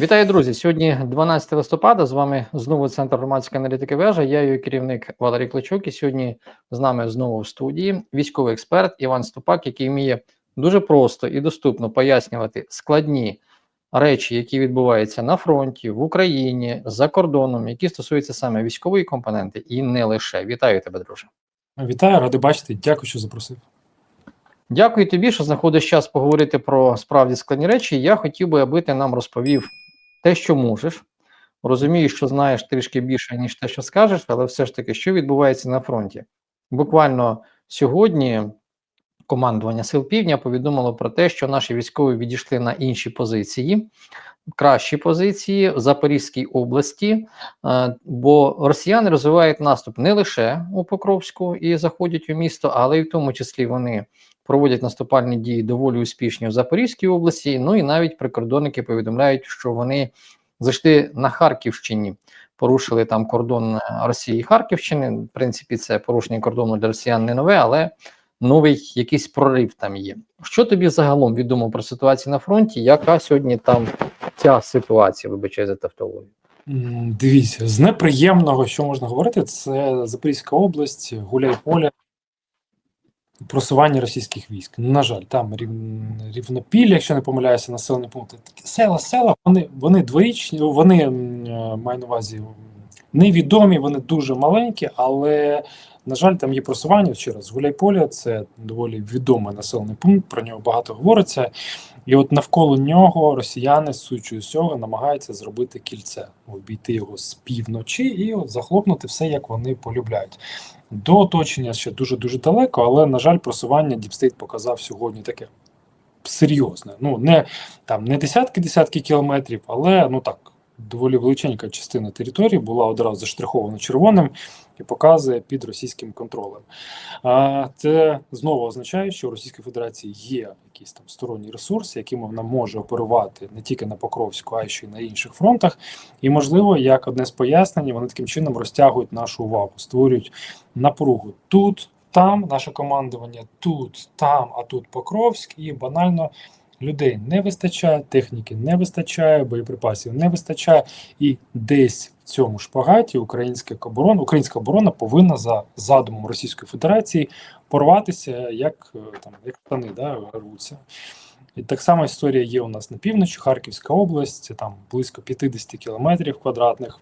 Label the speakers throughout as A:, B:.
A: Вітаю, друзі! Сьогодні 12 листопада. З вами знову центр громадської аналітики вежа. Я її керівник Валерій Кличук. І сьогодні з нами знову в студії військовий експерт Іван Ступак, який вміє дуже просто і доступно пояснювати складні речі, які відбуваються на фронті, в Україні, за кордоном, які стосуються саме військової компоненти, і не лише. Вітаю тебе, друже.
B: Вітаю, радий бачити. Дякую, що запросив.
A: Дякую тобі, що знаходиш час поговорити про справді складні речі. Я хотів би, аби ти нам розповів те, що можеш. Розумію, що знаєш трішки більше, ніж те, що скажеш, але все ж таки, що відбувається на фронті? Буквально сьогодні командування Сил Півдня повідомило про те, що наші військові відійшли на інші позиції, кращі позиції в Запорізькій області, е, бо росіяни розвивають наступ не лише у Покровську і заходять у місто, але й в тому числі вони проводять наступальні дії доволі успішні в Запорізькій області. Ну і навіть прикордонники повідомляють, що вони зайшли на Харківщині, порушили там кордон Росії і Харківщини. В принципі, це порушення кордону для Росіян не нове, але новий якийсь прорив там є. Що тобі загалом відомо про ситуацію на фронті? Яка сьогодні там ця ситуація? Вибачаю за тавтологію.
B: Дивіться, з неприємного, що можна говорити, це Запорізька область, Гуляйполе, просування російських військ. На жаль, там рів... рівнопілля, якщо не помиляюся, населені пункти. Села, села, вони, вони дворічні, вони е, маю на увазі невідомі, вони дуже маленькі, але, на жаль, там є просування. Ще раз, Гуляйполе це доволі відомий населений пункт, про нього багато говориться. І от навколо нього росіяни з сучою сього намагаються зробити кільце, обійти його з півночі і от захлопнути все, як вони полюбляють. До оточення ще дуже дуже далеко, але на жаль, просування Діпстейт показав сьогодні таке серйозне. Ну не там не десятки десятки кілометрів, але ну так доволі величенька частина території була одразу заштрихована червоним і показує під російським контролем. А це знову означає, що у Російської Федерації є якийсь там сторонній ресурс, яким вона може оперувати не тільки на Покровську, а й ще й на інших фронтах. І, можливо, як одне з пояснень, вони таким чином розтягують нашу увагу, створюють напругу тут, там наше командування, тут, там, а тут Покровськ, і банально. Людей не вистачає, техніки не вистачає, боєприпасів не вистачає, і десь в цьому шпагаті українська оборона, українська оборона повинна за задумом Російської Федерації порватися, як е, там як штани да, рвуться. І так само історія є у нас на півночі, Харківська область, там близько 50 кілометрів квадратних.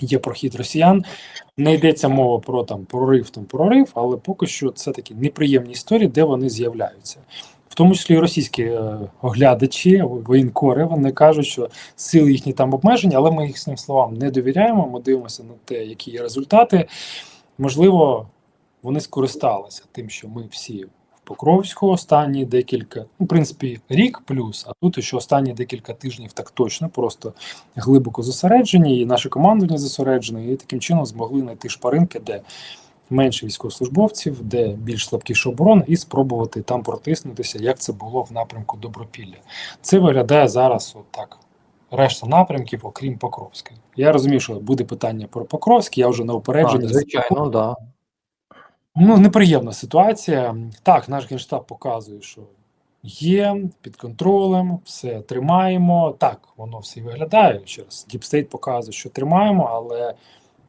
B: Є прохід росіян. Не йдеться мова про там прорив, там прорив, але поки що це такі неприємні історії, де вони з'являються. В тому числі і російські е, оглядачі, воєнкори, вони кажуть, що сили їхні там обмежені, але ми їхнім словам не довіряємо. Ми дивимося на те, які є результати. Можливо, вони скористалися тим, що ми всі в Покровську останні декілька, ну, в принципі, рік плюс, а тут ще останні декілька тижнів так точно, просто глибоко зосереджені, і наше командування зосереджене, і таким чином змогли знайти шпаринки, де менше військовослужбовців, де більш слабкіша оборона, і спробувати там протиснутися, як це було в напрямку Добропілля. Це виглядає зараз отак. Решта напрямків, окрім Покровська. Я розумію, що буде питання про Покровськ, я вже на упередженні.
A: Звичайно, да.
B: Ну, неприємна ситуація. Так, наш генштаб показує, що є під контролем, все тримаємо. Так, воно все і виглядає. Ще раз, Діпстейт показує, що тримаємо, але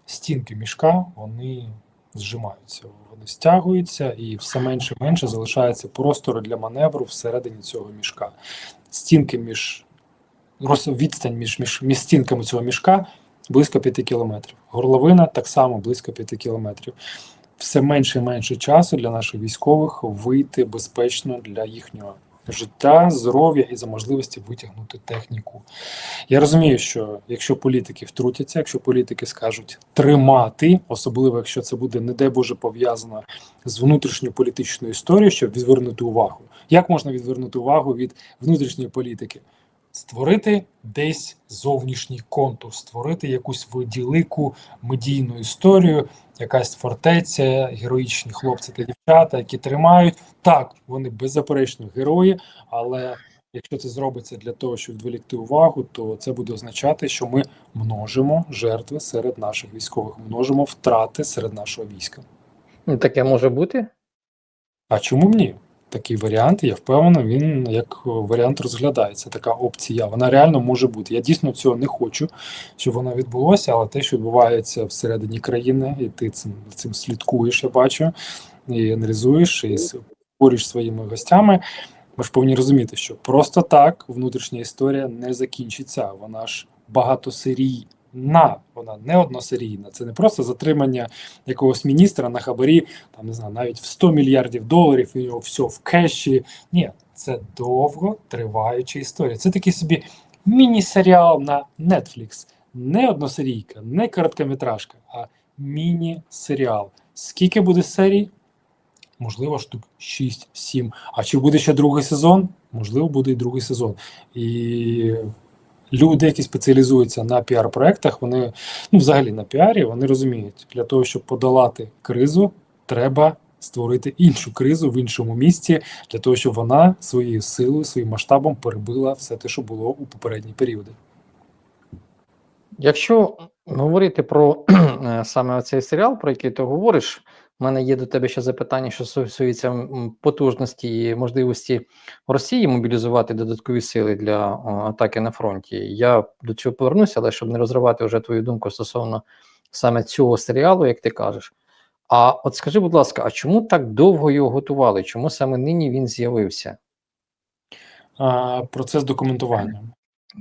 B: стінки мішка вони зжимаються, вони стягуються, і все менше і менше залишається простору для маневру всередині цього мішка. Стінки між відстань між, між, між стінками цього мішка близько 5 кілометрів. Горловина так само близько 5 кілометрів. Все менше і менше часу для наших військових вийти безпечно для їхнього життя, здоров'я і за можливості витягнути техніку. Я розумію, що якщо політики втрутяться, якщо політики скажуть тримати, особливо якщо це буде, не дай Боже, пов'язано з внутрішньою політичною історією, щоб відвернути увагу. Як можна відвернути увагу від внутрішньої політики? Створити десь зовнішній контур, створити якусь виділику медійну історію, якась фортеця, героїчні хлопці та дівчата, які тримають. Так, вони беззаперечно герої, але якщо це зробиться для того, щоб відволікти увагу, то це буде означати, що ми множимо жертви серед наших військових, множимо втрати серед нашого війська.
A: Ну, Таке може бути.
B: А чому б ні? Такий варіант. і Я впевнений, він як варіант розглядається. Така опція. Вона реально може бути. Я дійсно цього не хочу, щоб вона відбулося, але те, що відбувається всередині країни, і ти цим цим слідкуєш, я бачу, і аналізуєш, і спориш своїми гостями. Ми ж повинні розуміти, що просто так внутрішня історія не закінчиться. Вона ж багатосерійна, вона не односерійна. Це не просто затримання якогось міністра на хабарі, там не знаю, навіть в 100 мільярдів доларів, і його все в кеші. Ні, це довго триваюча історія. Це такий собі міні-серіал на Netflix. Не односерійка, не короткометражка, а міні-серіал. Скільки буде серій? Можливо, штук 6-7. А чи буде ще другий сезон? Можливо, буде і другий сезон. І люди, які спеціалізуються на піар-проектах, вони ну, взагалі на піарі, вони розуміють, для того, щоб подолати кризу, треба створити іншу кризу в іншому місці, для того, щоб вона своєю силою, своїм масштабом перебила все те, що було у попередні періоди.
A: Якщо говорити про е, саме цей серіал, про який ти говориш, у мене є до тебе ще запитання, що стосується потужності і можливості Росії мобілізувати додаткові сили для атаки на фронті. Я до цього повернуся, але щоб не розривати вже твою думку стосовно саме цього серіалу, як ти кажеш. А от скажи, будь ласка, а чому так довго його готували? Чому саме нині він з'явився?
B: Процес документування.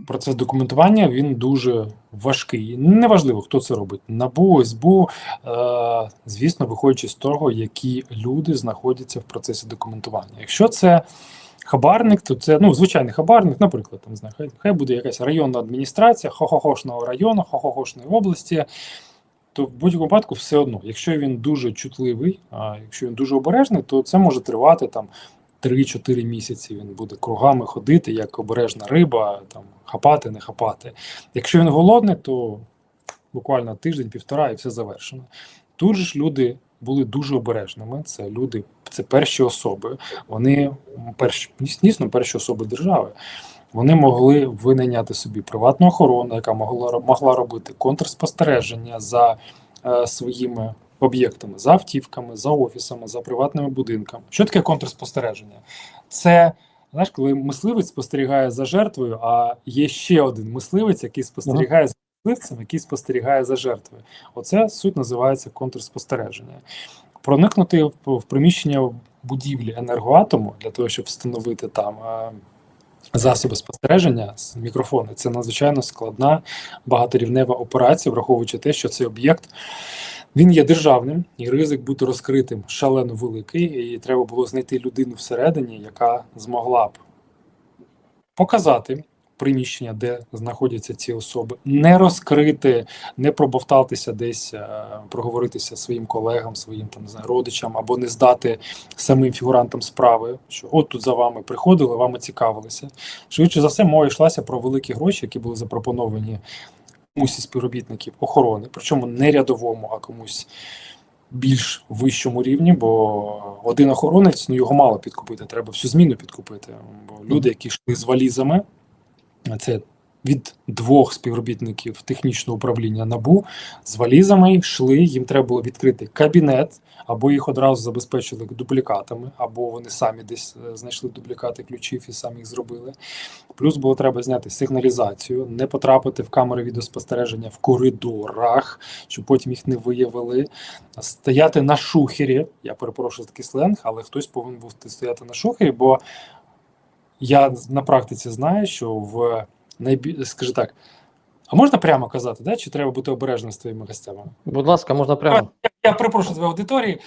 B: Процес документування він дуже важкий. Неважливо, хто це робить. НАБУ, СБУ, е, звісно, виходячи з того, які люди знаходяться в процесі документування. Якщо це хабарник, то це ну, звичайний хабарник, наприклад, там, не знаю, хай, хай буде якась районна адміністрація, хохохошного району, хохохошної області. То в будь-якому випадку все одно, якщо він дуже чутливий, а якщо він дуже обережний, то це може тривати там 3-4 місяці він буде кругами ходити, як обережна риба, там хапати, не хапати. Якщо він голодний, то буквально тиждень-півтора і все завершено. Тут ж люди були дуже обережними. Це люди, це перші особи. Вони перші дійсно перші особи держави. Вони могли винайняти собі приватну охорону, яка могла могла робити контрспостереження за е, своїми об'єктами, за автівками, за офісами, за приватними будинками. Що таке контрспостереження? Це знаєш, коли мисливець спостерігає за жертвою, а є ще один мисливець, який спостерігає за мисливцем, який спостерігає за жертвою. Оце суть називається контрспостереження. Проникнути в, приміщення будівлі енергоатому для того, щоб встановити там. е, Засоби спостереження з мікрофони це надзвичайно складна багаторівнева операція, враховуючи те, що цей об'єкт він є державним, і ризик бути розкритим шалено великий. І треба було знайти людину всередині, яка змогла б показати приміщення, де знаходяться ці особи, не розкрити, не пробовтатися десь, е, проговоритися своїм колегам, своїм там родичам, або не здати самим фігурантам справи, що от тут за вами приходили, вами цікавилися. Швидше за все, мова йшлася про великі гроші, які були запропоновані комусь із співробітників охорони, причому не рядовому, а комусь більш вищому рівні, бо один охоронець ну його мало підкупити, треба всю зміну підкупити. Бо люди, які йшли з валізами, це від двох співробітників технічного управління НАБУ з валізами йшли. Їм треба було відкрити кабінет, або їх одразу забезпечили дублікатами, або вони самі десь е, знайшли дублікати ключів і самі їх зробили. Плюс було треба зняти сигналізацію, не потрапити в камери відеоспостереження в коридорах, щоб потім їх не виявили. Стояти на шухері. Я перепрошую такий сленг, але хтось повинен був стояти на шухері, бо я на практиці знаю, що в найбіль... скажи так. А можна прямо казати, да? чи треба бути обережним з твоїми гостями?
A: Будь ласка, можна прямо.
B: Я, я перепрошую твоєї аудиторії.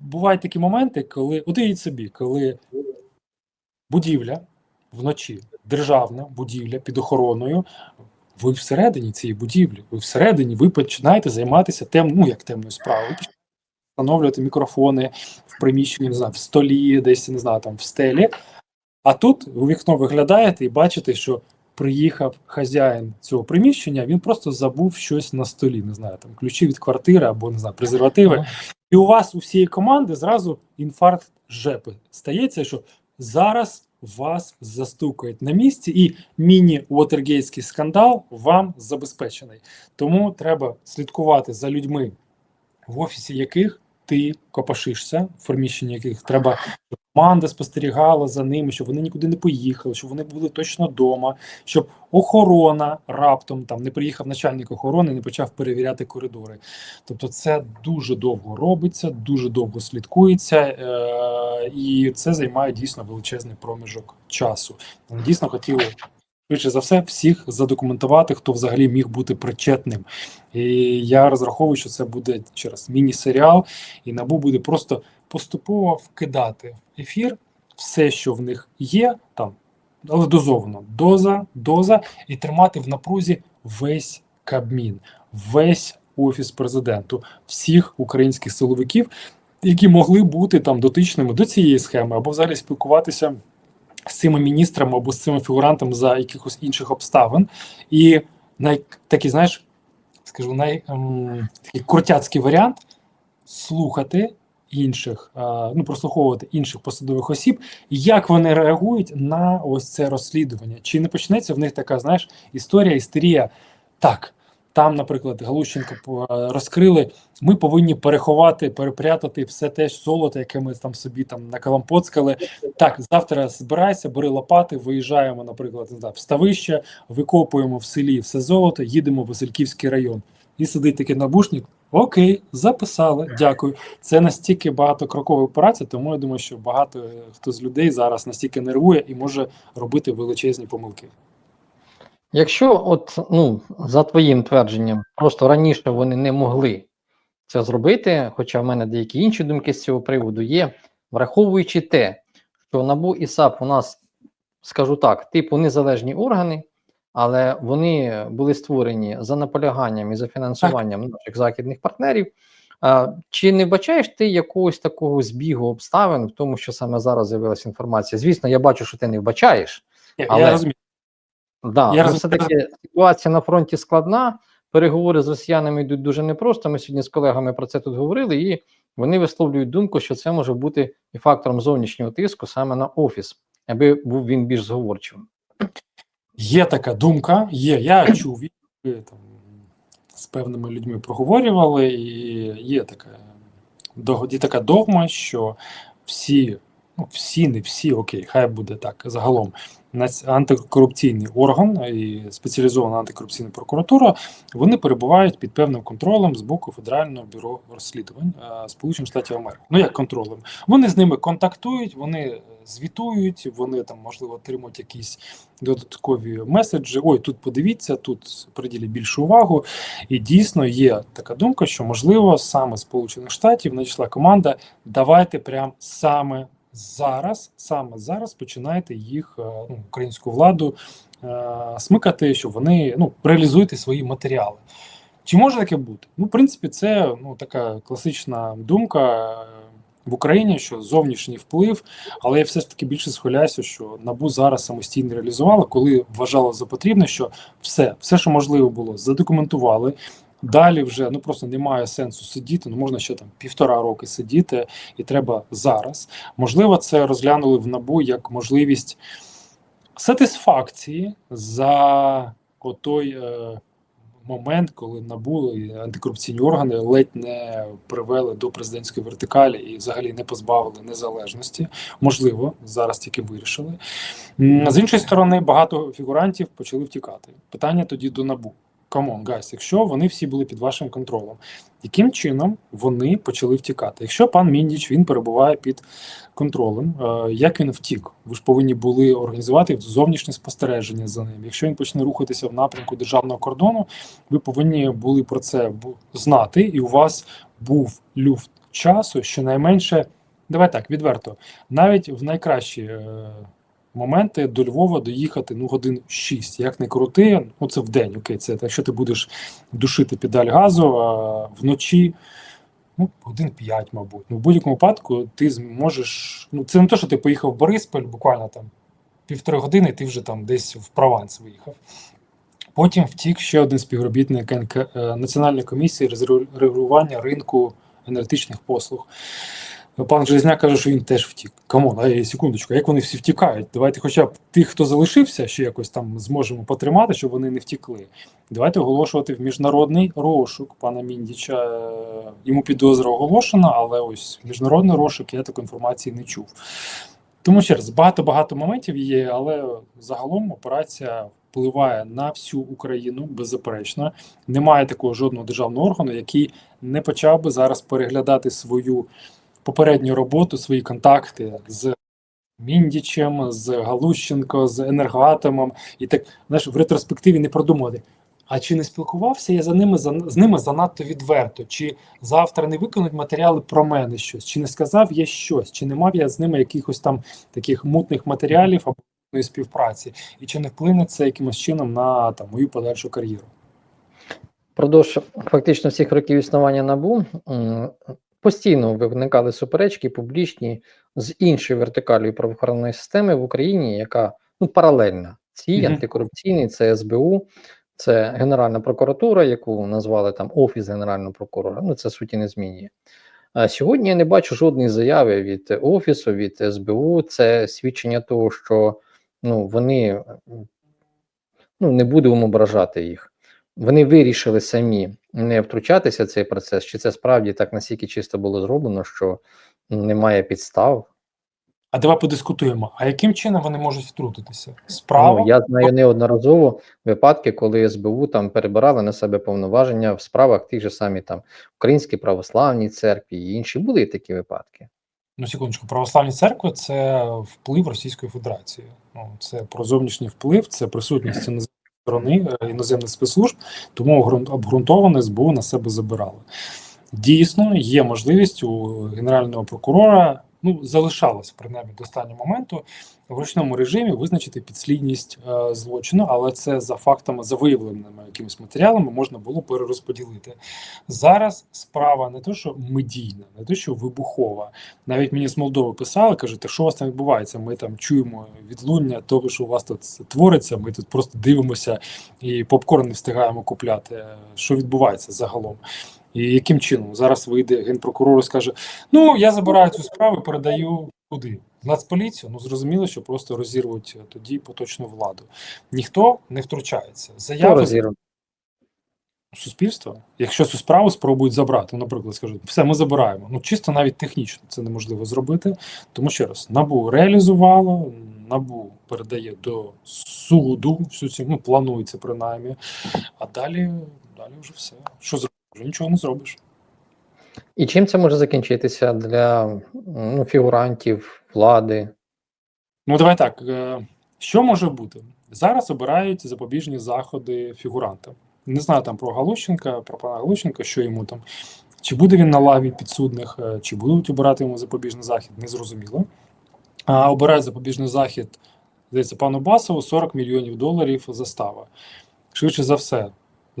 B: Бувають такі моменти, коли уявіть собі, коли будівля вночі, державна будівля під охороною, ви всередині цієї будівлі, ви всередині, ви починаєте займатися тем, ну як темною справою. Встановлювати мікрофони в приміщенні, не знаю, в столі, десь не знаю, там в стелі. А тут у вікно виглядаєте і бачите, що приїхав хазяїн цього приміщення, він просто забув щось на столі, не знаю, там ключі від квартири або не знаю, презервативи. І у вас у всієї команди зразу інфаркт жепи стається, що зараз вас застукають на місці, і міні-вотергейтський скандал вам забезпечений. Тому треба слідкувати за людьми, в офісі яких ти копашишся, в приміщенні яких треба, щоб команда спостерігала за ними, щоб вони нікуди не поїхали, щоб вони були точно вдома, щоб охорона раптом там не приїхав начальник охорони, не почав перевіряти коридори. Тобто, це дуже довго робиться, дуже довго слідкується, е- і це займає дійсно величезний проміжок часу. Дійсно хотіли. Швидше за все, всіх задокументувати, хто взагалі міг бути причетним. І я розраховую, що це буде ще раз міні-серіал, і набу буде просто поступово вкидати в ефір все, що в них є, там, але дозовано. Доза, доза, і тримати в напрузі весь Кабмін, весь офіс президенту, всіх українських силовиків, які могли бути там дотичними до цієї схеми, або взагалі спілкуватися з цими міністрами або з цими фігурантами за якихось інших обставин. І най, такий, знаєш, скажу, най, ем, такий крутяцький варіант слухати інших, е, ну прослуховувати інших посадових осіб, як вони реагують на ось це розслідування. Чи не почнеться в них така, знаєш, історія, істерія? Так. Там, наприклад, Галущенко по- розкрили. Ми повинні переховати, перепрятати все те ж золото, яке ми там собі там накалампоцкали. Так, завтра збирайся, бери лопати, виїжджаємо, наприклад, в ставище, викопуємо в селі все золото, їдемо в Васильківський район. І сидить такий набушник. Окей, записали, дякую. Це настільки багатокрокова операція, тому я думаю, що багато е, хто з людей зараз настільки нервує і може робити величезні помилки.
A: Якщо, от, ну, за твоїм твердженням, просто раніше вони не могли це зробити, хоча в мене деякі інші думки з цього приводу є, враховуючи те, що НАБУ і САП у нас, скажу так, типу незалежні органи, але вони були створені за наполяганням і за фінансуванням наших західних партнерів. А, чи не бачаєш ти якогось такого збігу обставин в тому, що саме зараз з'явилася інформація? Звісно, я бачу, що ти не вбачаєш. Але-
B: я розумію.
A: Да,
B: Я
A: але все-таки ситуація на фронті складна. Переговори з росіянами йдуть дуже непросто. Ми сьогодні з колегами про це тут говорили, і вони висловлюють думку, що це може бути і фактором зовнішнього тиску саме на офіс, аби був він більш зговорчивим.
B: Є така думка, є. Я чув, там з певними людьми проговорювали, і є така, дог- є така догма, що всі, ну всі, не всі, окей, хай буде так загалом. Антикорупційний орган і спеціалізована антикорупційна прокуратура вони перебувають під певним контролем з боку Федерального бюро розслідувань е, Сполучених Штатів Америки. Ну як контролем? Вони з ними контактують, вони е, звітують, вони там можливо отримують якісь додаткові меседжі. Ой, тут подивіться, тут приділіть більшу увагу. І дійсно є така думка, що можливо саме Сполучених Штатів надійшла команда. Давайте прямо саме зараз, саме зараз починайте їх е, ну, українську владу е, смикати, щоб вони ну реалізуйте свої матеріали. Чи може таке бути? Ну, в принципі, це ну така класична думка. е, В Україні, що зовнішній вплив, але я все ж таки більше схиляюся, що набу зараз самостійно реалізувала, коли вважала за потрібне, що все, все, що можливо було, задокументували. Далі вже ну просто немає сенсу сидіти. Ну можна ще там півтора роки сидіти, і треба зараз. Можливо, це розглянули в набу як можливість сатисфакції за отой е, момент, коли НАБУ і антикорупційні органи ледь не привели до президентської вертикалі і взагалі не позбавили незалежності. Можливо, зараз тільки вирішили. З іншої сторони, багато фігурантів почали втікати. Питання тоді до НАБУ. Камон, гайс, якщо вони всі були під вашим контролем, яким чином вони почали втікати? Якщо пан Міндіч він перебуває під контролем, е, як він втік? Ви ж повинні були організувати зовнішнє спостереження за ним. Якщо він почне рухатися в напрямку державного кордону, ви повинні були про це знати, і у вас був люфт часу, щонайменше, давай так, відверто, навіть в найкращі е, моменти до Львова доїхати ну годин 6. Як не крути, ну це в день, окей, це якщо ти будеш душити педаль газу а вночі. Ну, годин 5, мабуть. Ну, в будь-якому випадку ти зможеш. Ну, це не те, що ти поїхав в Бориспіль, буквально там півтори години, і ти вже там десь в Прованс виїхав. Потім втік ще один співробітник е, Національної комісії з регулювання ринку енергетичних послуг. Пан Железняк каже, що він теж втік. Камон, а секундочку, як вони всі втікають? Давайте, хоча б тих, хто залишився, ще якось там зможемо потримати, щоб вони не втікли. Давайте оголошувати в міжнародний розшук пана Міндіча. Е, Йому підозра оголошена, але ось міжнародний розшук я такої інформації не чув. Тому ще раз, багато-багато моментів є, але загалом операція впливає на всю Україну беззаперечно. Немає такого жодного державного органу, який не почав би зараз переглядати свою попередню роботу, свої контакти з Міндічем, з Галущенко, з енергоатомом, і так знаєш, в ретроспективі не продумувати. А чи не спілкувався я за ними за з ними занадто відверто? Чи завтра не виконують матеріали про мене щось? Чи не сказав я щось? Чи не мав я з ними якихось там таких мутних матеріалів або співпраці? І чи не вплине це якимось чином на там мою подальшу кар'єру?
A: Продовж фактично всіх років існування набу постійно виникали суперечки публічні з іншою вертикалью правоохоронної системи в Україні, яка ну паралельна цій
B: Мгм.
A: антикорупційній, це СБУ, це Генеральна прокуратура, яку назвали там Офіс Генерального прокурора. Ну це суті не змінює. А сьогодні я не бачу жодної заяви від Офісу, від СБУ. Це свідчення того, що ну вони ну не будемо ображати їх. Вони вирішили самі не втручатися в цей процес, чи це справді так настільки чисто було зроблено, що ну, немає підстав.
B: А давай подискутуємо. А яким чином вони можуть втрутитися? Справа
A: Ну, я знаю неодноразово випадки, коли СБУ там перебирали на себе повноваження в справах тих же самі там Українській православній церкві і інші були такі випадки.
B: Ну, секундочку, православні церкви це вплив Російської Федерації. Ну, це про зовнішній вплив, це присутність іноземної сторони е, іноземних спецслужб, тому обґрунтоване СБУ на себе забирали. Дійсно, є можливість у генерального прокурора, ну залишалось принаймні до останнього моменту в ручному режимі визначити підслідність е, злочину, але це за фактами, за виявленими якимись матеріалами можна було перерозподілити. Зараз справа не то, що медійна, не то, що вибухова. Навіть мені з Молдови писали, кажуть, що у вас там відбувається? Ми там чуємо відлуння того, що у вас тут твориться. Ми тут просто дивимося і попкорн не встигаємо купляти. Що відбувається загалом? І яким чином зараз вийде генпрокурор і скаже: Ну я забираю цю справу, передаю куди? Нацполіцію? Ну зрозуміло, що просто розірвуть тоді поточну владу. Ніхто не втручається. Заяви суспільства, якщо цю справу спробують забрати, ну, наприклад, скажуть, все, ми забираємо. Ну чисто навіть технічно це неможливо зробити. Тому ще раз, набу реалізувало, набу передає до суду всю цю, ну планується принаймні. А далі, далі вже все. Що зробиш? Вже нічого не зробиш.
A: І чим це може закінчитися для ну, фігурантів, влади?
B: Ну, давай так. е, Що може бути? Зараз обирають запобіжні заходи фігуранта. Не знаю там про Галущенка, про пана Галущенка, що йому там. Чи буде він на лаві підсудних, е, чи будуть обирати йому запобіжний захід, незрозуміло. А обирають запобіжний захід, здається, пану Басову 40 мільйонів доларів застава. Швидше за все,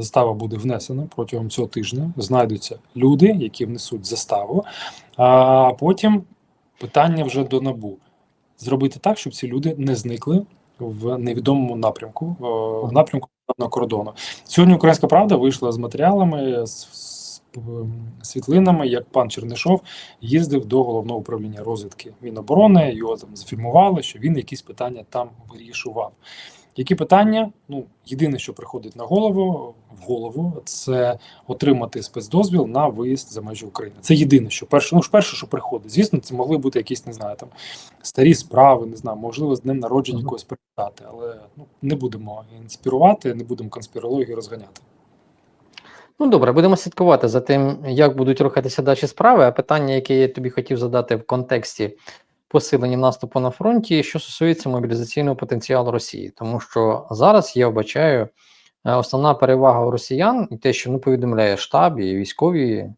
B: застава буде внесена протягом цього тижня. Знайдуться люди, які внесуть заставу. А потім питання вже до набу зробити так, щоб ці люди не зникли в невідомому напрямку, е, в напрямку на кордону. Сьогодні Українська Правда вийшла з матеріалами, з, світлинами, як пан Чернишов їздив до головного управління розвідки Міноборони. Його там зафільмували, що він якісь питання там вирішував. Які питання? Ну, єдине, що приходить на голову в голову, це отримати спецдозвіл на виїзд за межі України. Це єдине, що перше, ну ж перше, що приходить. Звісно, це могли бути якісь, не знаю, там старі справи, не знаю, можливо, з днем народження
A: Мгм.
B: якогось привітати, але ну не будемо інспірувати, не будемо конспірологію розганяти.
A: Ну добре, будемо слідкувати за тим, як будуть рухатися далі справи. А питання, яке я тобі хотів задати в контексті посилення наступу на фронті, що стосується мобілізаційного потенціалу Росії, тому що зараз я вбачаю е, основна перевага росіян, і те, що ну повідомляє штаб і військові,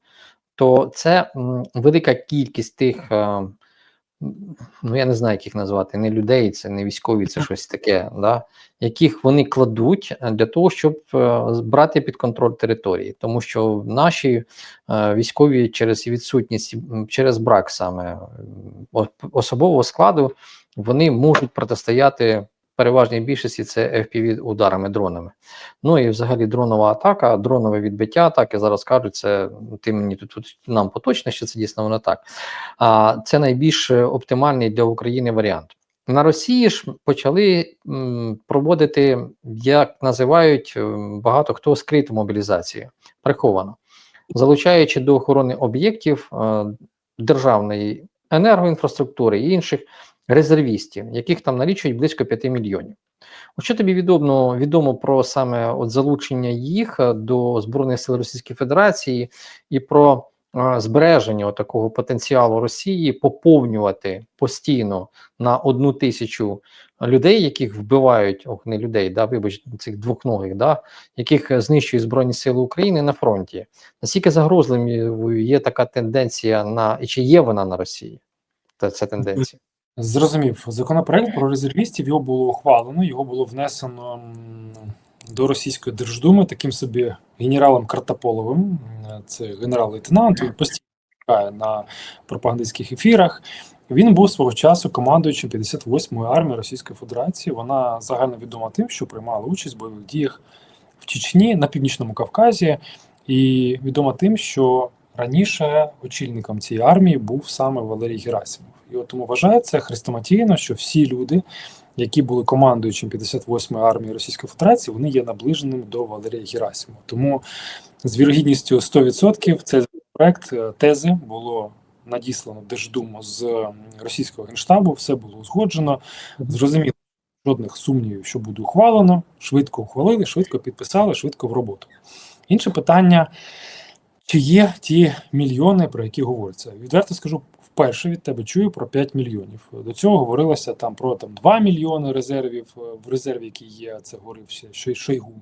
A: то це велика кількість тих. Ну, я не знаю, як їх назвати, не людей, це не військові, це щось таке, да, яких вони кладуть е, для того, щоб е, брати під контроль території, тому що наші е, військові через відсутність, через брак саме особового складу, вони можуть протистояти переважній більшості це FPV ударами дронами. Ну і взагалі дронова атака, дронове відбиття атаки зараз кажуть, це ти мені тут, тут нам поточно, що це дійсно воно так. А це найбільш оптимальний для України варіант. На Росії ж почали проводити, як називають багато хто скриту мобілізацію, приховано, залучаючи до охорони об'єктів е, державної енергоінфраструктури і інших резервістів, яких там налічують близько 5 мільйонів. От що тобі відомо, відомо про саме от залучення їх е, до Збройних сил Російської Федерації і про е, збереження такого потенціалу Росії поповнювати постійно на одну тисячу людей, яких вбивають, ох, не людей, да, вибач, цих двохногих, да, яких знищують Збройні Сили України на фронті. Наскільки загрозливою є така тенденція на і чи є вона на Росії? Та ця тенденція?
B: Зрозумів, законопроект про резервістів його було ухвалено, його було внесено до російської держдуми таким собі генералом Картополовим. Це генерал-лейтенант, він постійно грає на пропагандистських ефірах. Він був свого часу командуючим 58-ї армії Російської Федерації. Вона загально відома тим, що приймала участь в бойових діях в Чечні на північному Кавказі, і відома тим, що раніше очільником цієї армії був саме Валерій Герасимов. І от тому вважається хрестоматійно, що всі люди, які були командуючим 58-ї армії Російської Федерації, вони є наближеними до Валерія Герасимова. Тому з вірогідністю 100% цей проект е, тези було надіслано Держдуму з російського генштабу, все було узгоджено. Зрозуміло, жодних сумнівів, що буде ухвалено. Швидко ухвалили, швидко підписали, швидко в роботу. Інше питання. Чи є ті мільйони, про які говориться? Відверто скажу, вперше від тебе чую про 5 мільйонів. До цього говорилося там про там 2 мільйони резервів е, в резерві, які є. Це говорив ще Шой- Шойгу.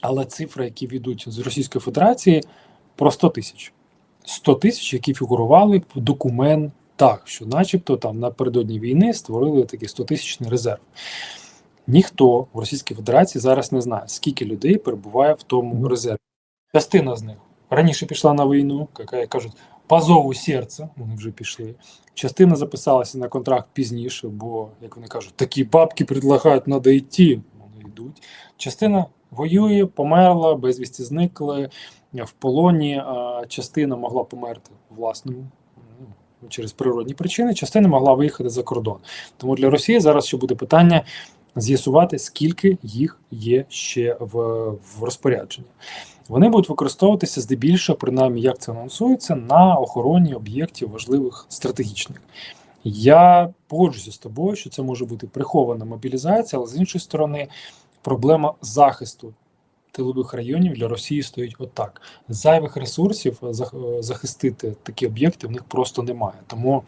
B: Але цифри, які ведуть з Російської Федерації, про 100 тисяч. 100 тисяч, які фігурували в документах, що, начебто, там напередодні війни створили такий 100 тисячний резерв. Ніхто в Російській Федерації зараз не знає, скільки людей перебуває в тому резерві. Частина з них раніше пішла на війну, яка кажуть, по зову серця, вони вже пішли. Частина записалася на контракт пізніше, бо, як вони кажуть, такі бабки предлагають, треба йти. Вони йдуть. Частина воює, померла, безвісті зникли в полоні. А частина могла померти власному ну, через природні причини, частина могла виїхати за кордон. Тому для Росії зараз ще буде питання з'ясувати, скільки їх є ще в, в розпорядженні. Вони будуть використовуватися здебільшого, принаймні, як це анонсується, на охороні об'єктів важливих стратегічних. Я погоджуся з тобою, що це може бути прихована мобілізація, але з іншої сторони, проблема захисту тилових районів для Росії стоїть отак: зайвих ресурсів е, захистити такі об'єкти в них просто немає. Тому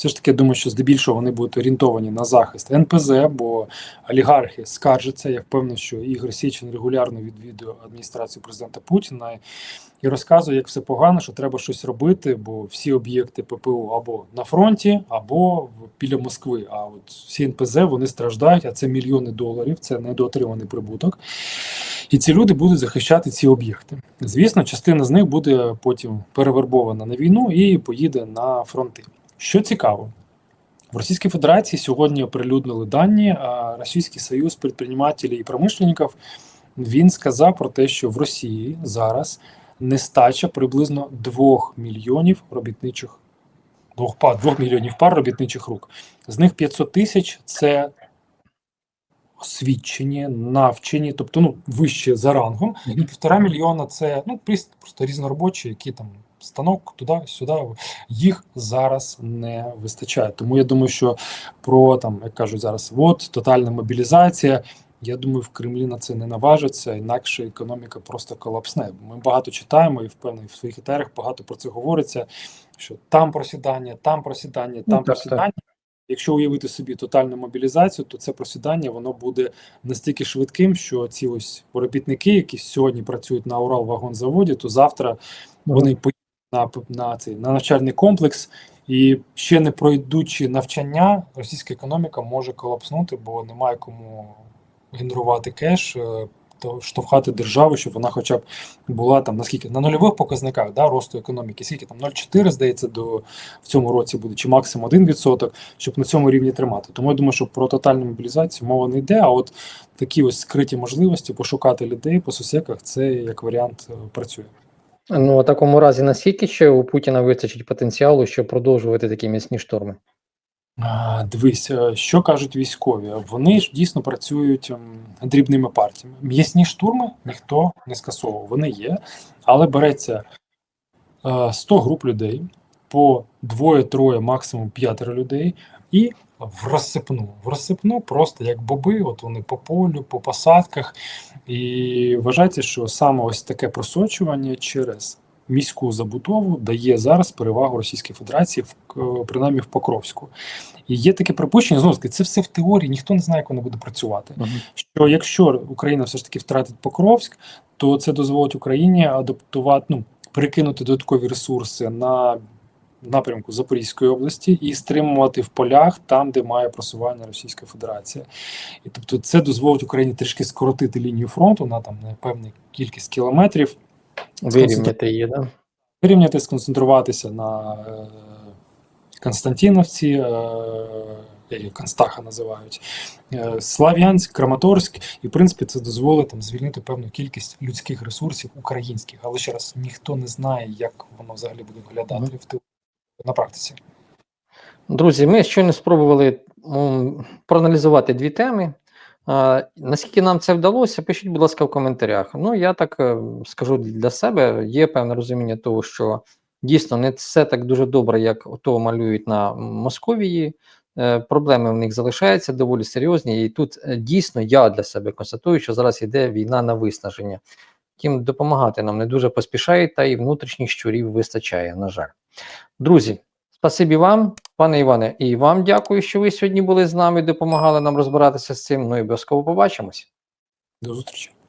B: все ж таки думаю, що здебільшого вони будуть орієнтовані на захист НПЗ, бо олігархи скаржаться. Я впевнений, що Ігор Січин регулярно відвідує адміністрацію президента Путіна і розказує, як все погано, що треба щось робити, бо всі об'єкти ППО або на фронті, або біля Москви. А от всі НПЗ вони страждають, а це мільйони доларів, це недоотриманий прибуток. І ці люди будуть захищати ці об'єкти. Звісно, частина з них буде потім перевербована на війну і поїде на фронти. Що цікаво, в Російській Федерації сьогодні оприлюднили дані, Російський Союз предпринимателей і промишленників він сказав про те, що в Росії зараз нестача приблизно 2 мільйонів робітничих двох пар, 2 мільйонів пар робітничих рук. З них 500 тисяч це освічені, навчені, тобто ну, вище за рангом, і півтора мільйона це ну, просто різноробочі, які там станок туди, сюди. Їх зараз не вистачає. Тому я думаю, що про там, як кажуть зараз, от тотальна мобілізація. Я думаю, в Кремлі на це не наважаться, інакше економіка просто колапсне. Ми багато читаємо і впевнений в своїх етерах багато про це говориться. Що там просідання, там просідання, там
A: Ну, так,
B: просідання. Якщо уявити собі тотальну мобілізацію, то це просідання воно буде настільки швидким, що ці ось робітники, які сьогодні працюють на Уралвагонзаводі, то завтра вони поїдуть на, на цей на навчальний комплекс, і ще не пройдучи навчання, російська економіка може колапснути, бо немає кому генерувати кеш, е, то штовхати державу, щоб вона хоча б була там наскільки на нульових показниках да, росту економіки, скільки там 0,4, здається, до в цьому році буде, чи максимум 1%, щоб на цьому рівні тримати. Тому я думаю, що про тотальну мобілізацію мова не йде. А от такі ось скриті можливості пошукати людей по сусеках, це як варіант е, працює.
A: Ну, у такому разі, наскільки ще у Путіна вистачить потенціалу, щоб продовжувати такі міцні шторми?
B: А, Дивись, е, що кажуть військові. Вони ж дійсно працюють ем, дрібними партіями. М'ясні штурми ніхто не скасовував. Вони є, але береться е, 100 груп людей по двоє-троє, максимум п'ятеро людей, і в розсипну. В розсипну просто як боби, от вони по полю, по посадках. І вважається, що саме ось таке просочування через міську забудову дає зараз перевагу Російській Федерації, в, е, принаймні в Покровську. І є таке припущення, знову ж таки, це все в теорії, ніхто не знає, як воно буде працювати. Що якщо Україна все ж таки втратить Покровськ, то це дозволить Україні адаптувати, ну, перекинути додаткові ресурси на напрямку Запорізької області і стримувати в полях там, де має просування Російська Федерація. І тобто це дозволить Україні трішки скоротити лінію фронту на там на певну кількість кілометрів,
A: Вирівняти її, да?
B: вирівняти, сконцентруватися на е, Константиновці, е, Констаха називають, е, Слав'янськ, Краматорськ, і в принципі це дозволить там звільнити певну кількість людських ресурсів українських. Але ще раз ніхто не знає, як воно взагалі буде виглядати
A: Мгм.
B: в теорії на практиці.
A: Друзі, ми щойно спробували проаналізувати дві теми. Наскільки нам це вдалося, пишіть, будь ласка, в коментарях. Ну, я так е, скажу для себе, є певне розуміння того, що дійсно не все так дуже добре, як то малюють на Московії. Е, Проблеми в них залишаються доволі серйозні, і тут е, дійсно я для себе констатую, що зараз йде війна на виснаження. Втім, допомагати нам не дуже поспішає, та і внутрішніх щурів вистачає, на жаль. Друзі, спасибі вам, пане Іване, і вам дякую, що ви сьогодні були з нами, допомагали нам розбиратися з цим. Ну і обов'язково побачимось.
B: До зустрічі.